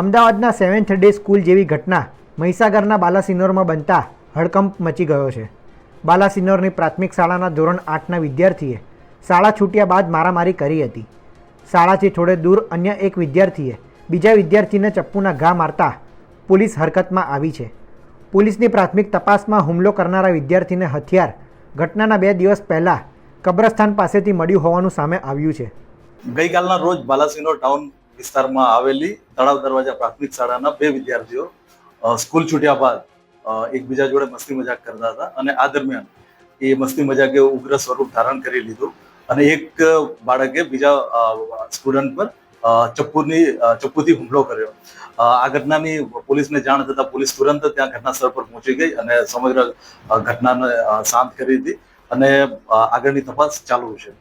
અમદાવાદના seventh day school જેવી ઘટના મહીસાગરના બાલાસિનોરમાં બનતા હડકંપ મચી ગયો છે. બાલાસિનોરની પ્રાથમિક શાળાના ધોરણ આઠના વિદ્યાર્થીએ શાળા છૂટ્યા બાદ મારામારી કરી હતી. શાળાથી થોડે દૂર અન્ય એક વિદ્યાર્થીએ બીજા વિદ્યાર્થીને ચપ્પુના ઘા મારતા પોલીસ હરકતમાં આવી છે. પોલીસની પ્રાથમિક તપાસમાં હુમલો કરનારા વિદ્યાર્થીને હથિયાર ઘટનાના બે દિવસ પહેલાં કબ્રસ્તાન પાસેથી મળ્યું હોવાનું સામે આવ્યું છે. ગઈકાલના રોજ બાલાસિનોર ટાઉન વિસ્તારમાં આવેલી તળાવ દરવાજા પ્રાથમિક શાળાના બે વિદ્યાર્થીઓ સ્કૂલ છૂટ્યા બાદ એકબીજા જોડે મસ્તી મજાક કરતા હતા અને આ દરમિયાન એ મસ્તી મજાકે ઉગ્ર સ્વરૂપ ધારણ કરી લીધું અને એક બાળકે બીજા સ્ટુડન્ટ પર ચપ્પુની ચપ્પુથી હુમલો કર્યો. આ ઘટનાની પોલીસને જાણ થતા પોલીસ તુરંત ત્યાં ઘટના સ્થળ પર પહોંચી ગઈ અને સમગ્ર ઘટનાને શાંત કરી હતી અને આગળની તપાસ ચાલુ છે.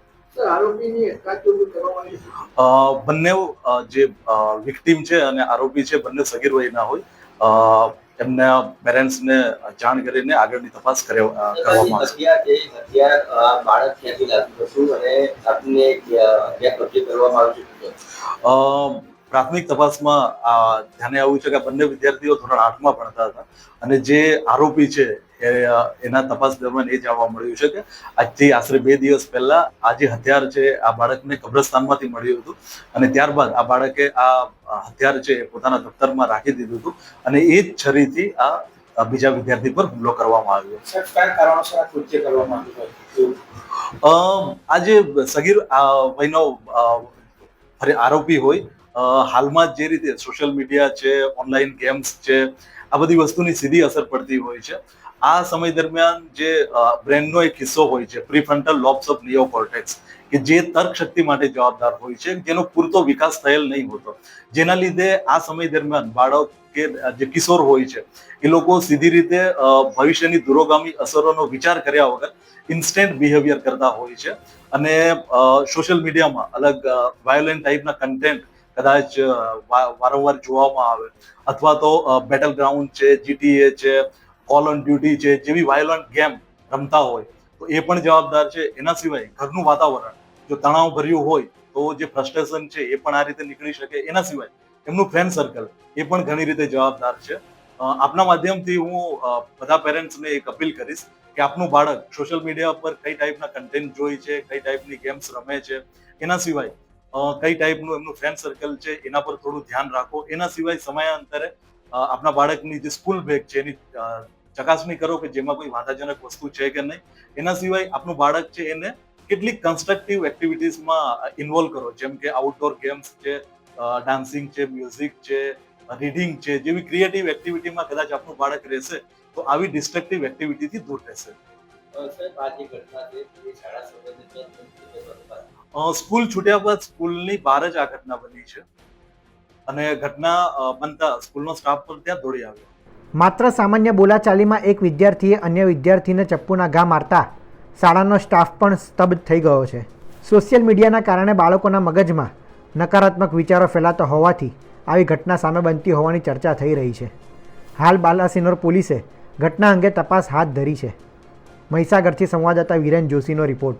બંને જે વિક્ટીમ છે અને આરોપી છે બંને સગીર વયના હોય. અ, એમના પેરેન્ટ્સને જાણ કરીને આગળની તપાસ કરવામાં આવશે પ્રાથમિક તપાસમાં ધ્યાને આવ્યું છે કે બંને વિદ્યાર્થીઓ ધોરણ આઠમાં ભણતા હતા અને જે આરોપી છે એના તપાસ દરમિયાન એ જાણવા મળ્યું છે કે આજથી આશરે બે દિવસ પહેલા આ જે હથિયાર છે આ બાળકને કબ્રસ્તાનમાંથી મળ્યું હતું અને ત્યારબાદ આ બાળકે આ હથિયાર છે પોતાના દફતરમાં રાખી દીધું હતું અને એ જ છરીથી આ બીજા વિદ્યાર્થી પર હુમલો કરવામાં આવ્યો. આજે સગીર વયનો આરોપી હોય હાલમાં જે રીતે સોશિયલ મીડિયા છે ઓનલાઈન ગેમ્સ છે, આ બધી વસ્તુની સીધી અસર પડતી હોય છે. આ સમય દરમિયાન જે બ્રેનનો એક હિસ્સો હોય છે પ્રીફ્રન્ટલ લોબ્સ ઓફ નિયોકોર્ટેક્સ કે જે તર્ક શક્તિ માટે જવાબદાર હોય છે, જેનો પૂરતો વિકાસ થયેલ નહીં હોતો. જેના લીધે આ સમય દરમિયાન બાળક કે જે કિશોર હોય છે, એ લોકો સીધી રીતે ભવિષ્યની દૂરોગામી અસરોનો વિચાર કર્યા વગર ઇન્સ્ટન્ટ બિહેવિયર કરતા હોય છે. અને સોશિયલ મીડિયામાં અલગ વાયોલેન્ટ ટાઈપના કન્ટેન્ટ કદાચ વારંવાર જોવામાં આવે. અથવા તો બેટલ ગ્રાઉન્ડ છે જીટીએ છે કોલ ઓન ડ્યુટી છે, જેવી વાયોલન્ટ ગેમ રમતા હોય, તો એ પણ જવાબદાર છે. એના સિવાય ઘરનું વાતાવરણ, જો તણાવ ભર્યું હોય, તો જે ફ્રસ્ટ્રેશન છે, એ પણ આ રીતે નીકળી શકે. એના સિવાય એમનું ફ્રેન્ડ સર્કલ એ પણ ઘણી રીતે જવાબદાર છે. આપના માધ્યમથી હું બધા પેરેન્ટ્સને એક અપીલ કરીશ કે આપનું બાળક સોશિયલ મીડિયા પર કઈ ટાઈપના કન્ટેન્ટ જોઈ છે, કઈ ટાઈપની ગેમ્સ રમે છે, એના સિવાય કઈ ટાઈપનું એમનું ફ્રેન્ડ સર્કલ છે, એના પર થોડું ધ્યાન રાખો. એના સિવાય સમયાંતરે આપના બાળકની જે સ્કૂલ બેગ છે, એની ચકાસણી કરો કે જેમાં કોઈ વાંધાજનક વસ્તુ છે કે નહીં. એના સિવાય આપનું બાળક છે, એને કેટલીક કન્સ્ટ્રક્ટિવ એક્ટિવિટીઝમાં ઇન્વોલ્વ કરો. જેમ કે આઉટડોર ગેમ્સ છે ડાન્સિંગ છે મ્યુઝિક છે રીડિંગ છે, જેવી ક્રિએટિવ એક્ટિવિટીમાં કદાચ આપનું બાળક રહેશે, તો આવી ડિસ્ટ્રક્ટિવ એક્ટિવિટીથી દૂર રહેશે. સાહેબ, આ જે ઘટના છે, એ શાળા સંબંધિત સ્કૂલ છૂટ્યા બાદ સ્કૂલની બહાર જ આ ઘટના બની છે. અને ઘટના બનતા સ્કૂલનો સ્ટાફ પણ ત્યાં દોડી આવ્યો. માત્ર સામાન્ય બોલાચાલીમાં એક વિદ્યાર્થીએ અન્ય વિદ્યાર્થીને ચપ્પુના ઘા મારતા શાળાનો સ્ટાફ પણ સ્તબ્ધ થઈ ગયો છે. સોશિયલ મીડિયાના કારણે બાળકોના મગજમાં નકારાત્મક વિચારો ફેલાતો હોવાથી આવી ઘટના સામે બનતી હોવાની ચર્ચા થઈ રહી છે. હાલ બાલાસિનોર પોલીસે ઘટના અંગે તપાસ હાથ ધરી છે. મહીસાગરથી સંવાદદાતા વિરેન જોશીનો રિપોર્ટ.